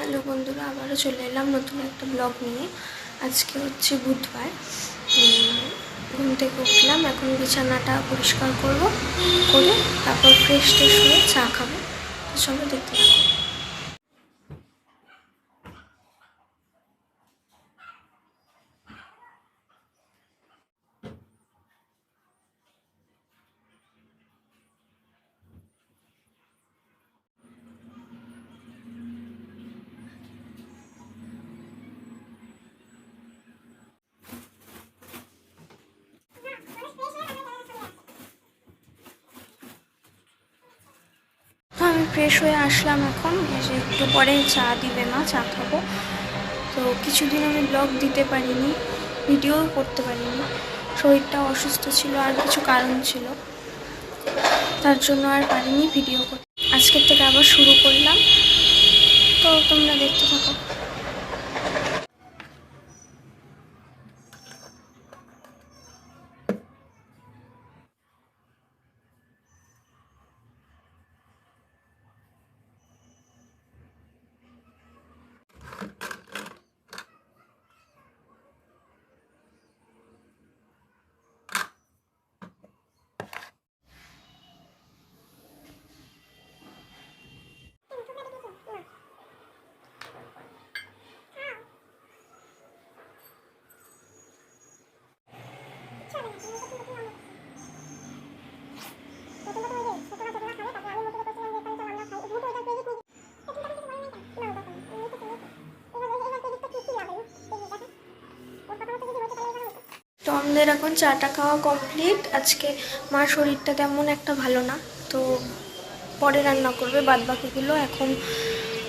Hello বন্ধুরা, আবারও চলে এলাম নতুন একটা ব্লগ নিয়ে। আজকে হচ্ছে বুধবার। ঘুম থেকে উঠলাম, এখন বিছানাটা পরিষ্কার করব, করে তারপর ফ্রেশ ট্রেশ হয়ে চা খাব। সবাই দেখতে থাকো। ফ্রেশ হয়ে আসলাম এখন। যে একটু পরে চা দিবে না চা খাব। তো কিছুদিন আমি ব্লগ দিতে পারিনি ভিডিও করতে পারিনি। শরীরটা অসুস্থ ছিল, আর কিছু কারণ ছিল। তার জন্য আর পারিনি ভিডিও করতে আজকের থেকে আবার শুরু করলাম। তো তোমরা দেখতে থাকো। তো আমাদের এখন চাটা খাওয়া কমপ্লিট আজকে মার শরীরটা তেমন একটা ভালো না, তো পরে রান্না করবে। বাদ বাকিগুলো এখন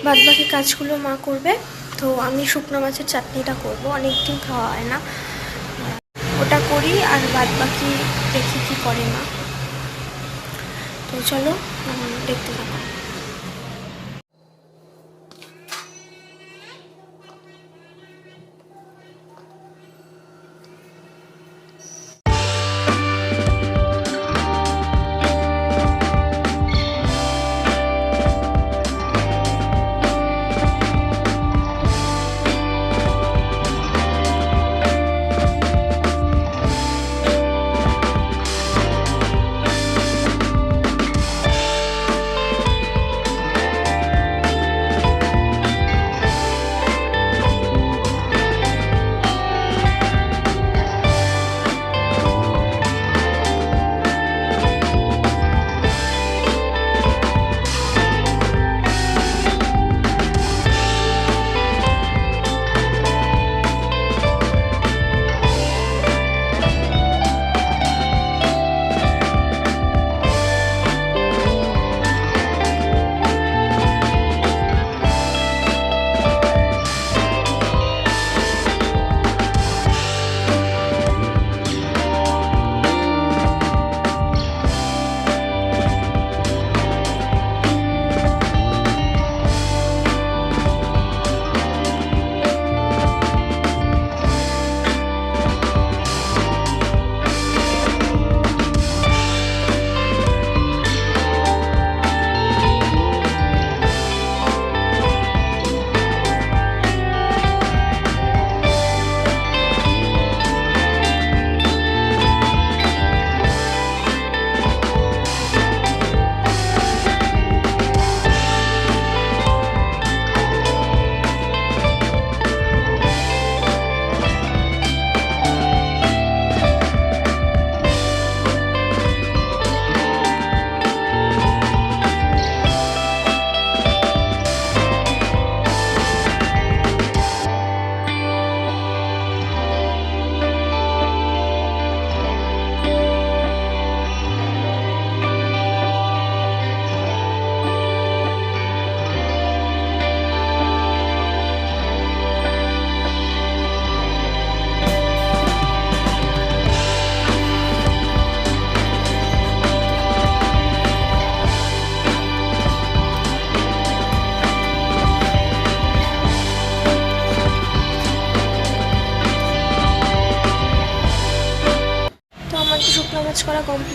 বাদ বাকি কাজগুলো মা করবে। তো আমি শুকনো মাছের চাটনিটা করব অনেক দিন খাওয়া হয় না। ওটা করি আর বাদ বাকি দেখি কি করে মা। তো চলো দেখতে থাকো।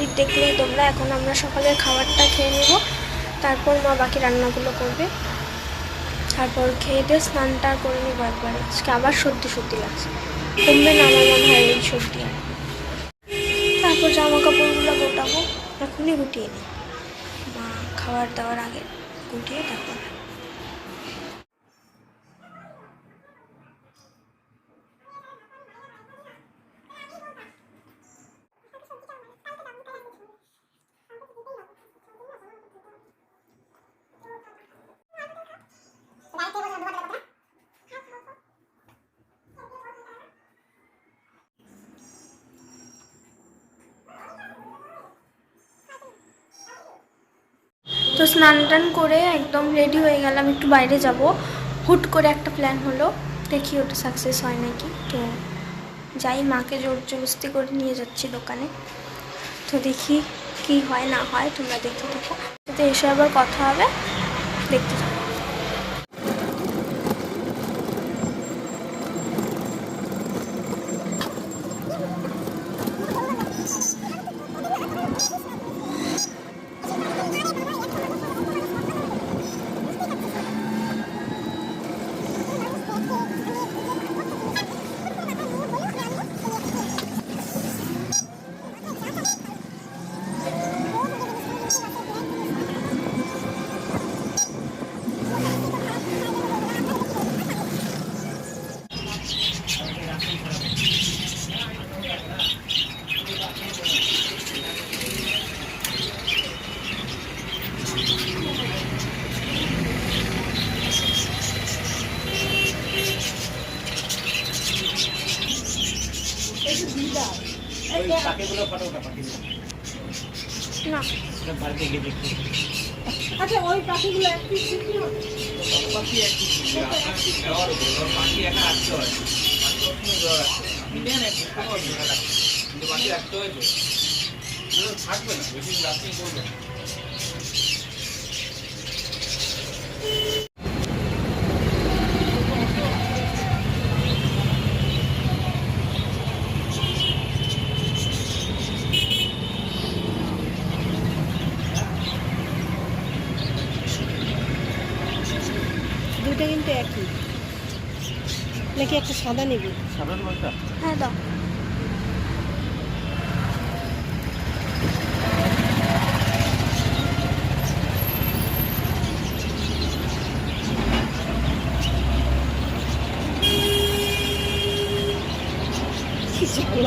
কমপ্লিট দেখলেই তোমরা, এখন আমরা সকালের খাবারটা খেয়ে নেব। তারপর মা বাকি রান্নাগুলো করবে। তারপর খেয়ে দিয়ে স্নানটা করে নেব একবারে। আজকে আবার সর্দি সর্দি লাগছে। কমবে না আমার মনে হয় এই সর্দি। তারপর জামা কাপড়গুলো গোটাবো। এখনই গুটিয়ে নিই। মা খাবার দাওয়ার আগে গুটিয়ে তারপর তো স্নান টান করে একদম রেডি হয়ে গেলাম, একটু বাইরে যাব। হুট করে একটা প্ল্যান হলো, দেখি ওটা সাকসেস হয় নাকি। তো যাই, মাকে জোর জবস্তি করে নিয়ে যাচ্ছি দোকানে। তো দেখি কি হয়, না হয়, তোমরা দেখতে থাকো। তো এসে আবার কথা হবে, দেখতে আচ্ছা ওই পাখিগুলো এক পিস পাখি একই ছিল, আপনার কি দেওয়ার উপর, ওর পাখি একা হয়। আপনি দেন এক পিস একা। কিন্তু পাখি রাখতে হয়। থাকবে না, বেশি lasting করবে। দুইটা কিন্তু একই। নাকি একটা সাদা নেবে? বলটা? হ্যাঁ দাও কি জ্বালা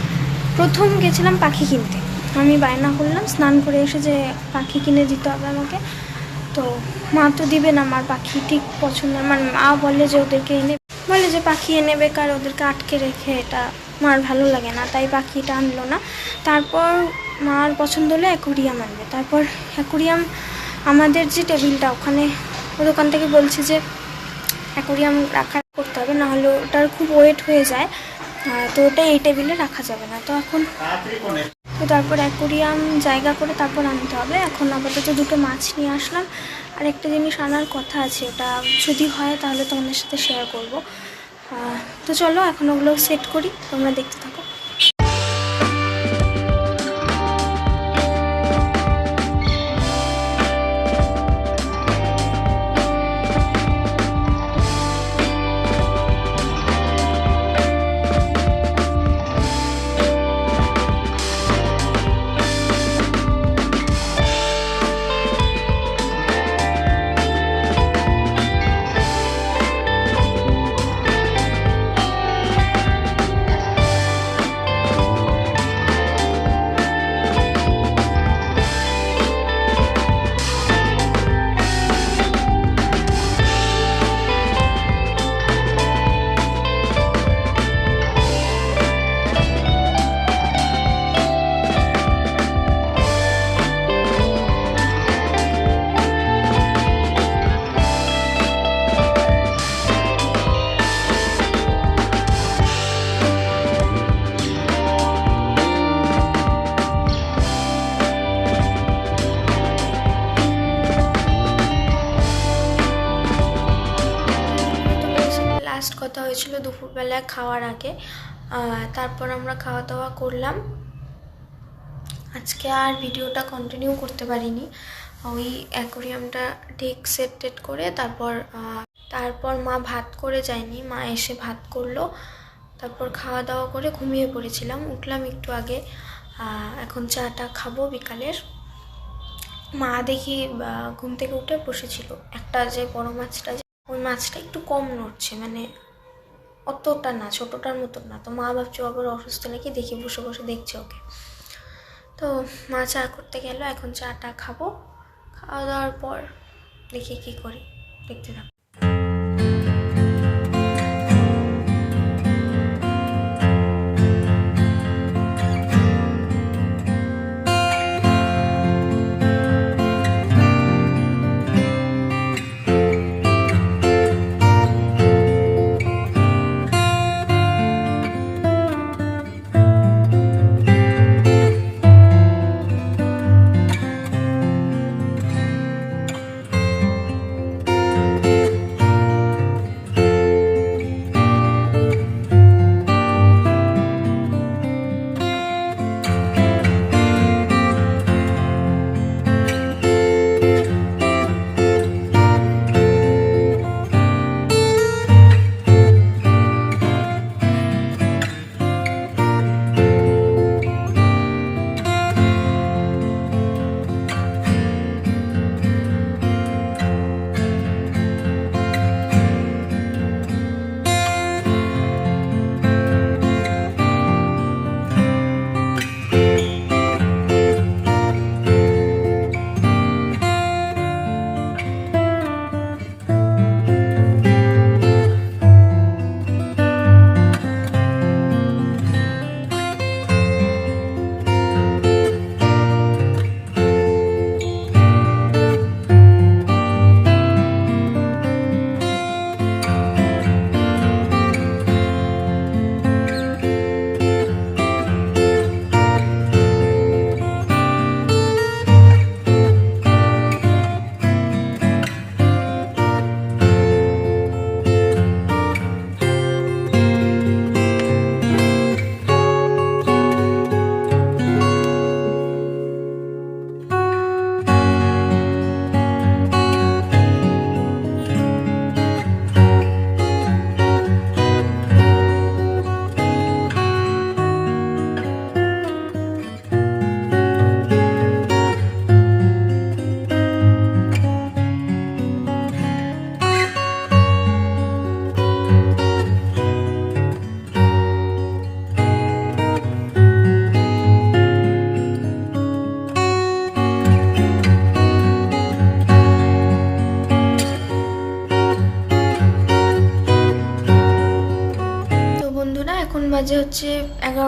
প্রথম গেছিলাম পাখি কিনতে। আমি বায়না করলাম, স্নান করে এসে যে পাখি কিনে দিতে হবে আমাকে। তো মা তো দিবে না, আমার পাখি ঠিক পছন্দ আমার মা বলে যে ওদেরকে এনে, বলে যে পাখি এনে বেকার, ওদেরকে আটকে রেখে এটা মার ভালো লাগে না, তাই পাখিটা আনলো না। তারপর মার পছন্দ হলে অ্যাকুরিয়াম আনবে। তারপর অ্যাকুরিয়াম, আমাদের যে টেবিলটা, ওখানে দোকান থেকে বলছে যে অ্যাকুরিয়াম রাখা করতে হবে, নাহলে ওটার খুব ওয়েট হয়ে যায়। তো ওটা এই টেবিলে রাখা যাবে না। তো এখন তো তারপর অ্যাকোরিয়াম জায়গা করে তারপর আনতে হবে। এখন আপাতত দুটো মাছ নিয়ে আসলাম। আর একটা জিনিস আনার কথা আছে ওটা যদি হয় তাহলে তোমাদের সাথে শেয়ার করব। তো চলো এখন ওগুলো সেট করি তোমরা দেখতে থাকো। হয়েছিল দুপুরবেলায় খাওয়ার আগে। তারপর আমরা খাওয়া দাওয়া করলাম। আজকে আর ভিডিওটা কন্টিনিউ করতে পারিনি। ওই অ্যাকোরিয়ামটা ঠিক সেট টেট করে তারপর তারপর মা ভাত করে যায়নি। মা এসে ভাত করল। তারপর খাওয়া দাওয়া করে ঘুমিয়ে পড়েছিলাম। উঠলাম একটু আগে। এখন চাটা খাব বিকালের। মা দেখি ঘুম থেকে উঠে বসেছিল। একটা যে বড় মাছটা ওই মাছটা একটু কম নড়ছে মানে অতটা না, ছোটোটার মতন না। তো মা ভাবছে আবার অসুস্থ নাকি? দেখি, বসে বসে দেখছে ওকে। তো মা চা করতে গেল, এখন চাটা খাব। খাওয়া দাওয়ার পর দেখি কী করি। দেখতে থাকো।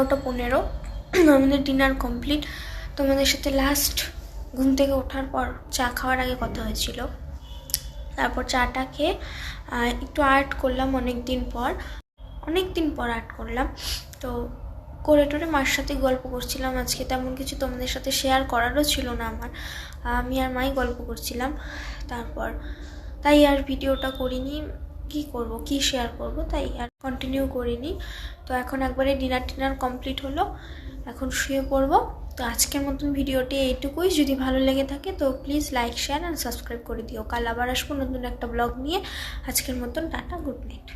এগারোটা পনেরো। আমাদের ডিনার কমপ্লিট তোমাদের সাথে লাস্ট ঘুম থেকে ওঠার পর চা খাওয়ার আগে কথা হয়েছিল। তারপর চাটা খেয়ে একটু আর্ট করলাম অনেক দিন পর। অনেক দিন পর আর্ট করলাম। তো করে টোরে মার সাথে গল্প করছিলাম। আজকে তেমন কিছু তোমাদের সাথে শেয়ার করারও ছিল না আমার। আমি আর মাই গল্প করছিলাম। তারপর তাই আর ভিডিওটা করিনি। কি করব? কি শেয়ার করব? তাই আর কন্টিনিউ করিনি। তো এখন একবারে ডিনার টিনার কমপ্লিট হলো। এখন শুয়ে পড়ব। তো আজকের মতন ভিডিওটি এইটুকুই। যদি ভালো লেগে থাকে তো please like share and subscribe করে দিও। কাল আবার আসব নতুন একটা ব্লগ নিয়ে। আজকের মতন টাটা গুড নাইট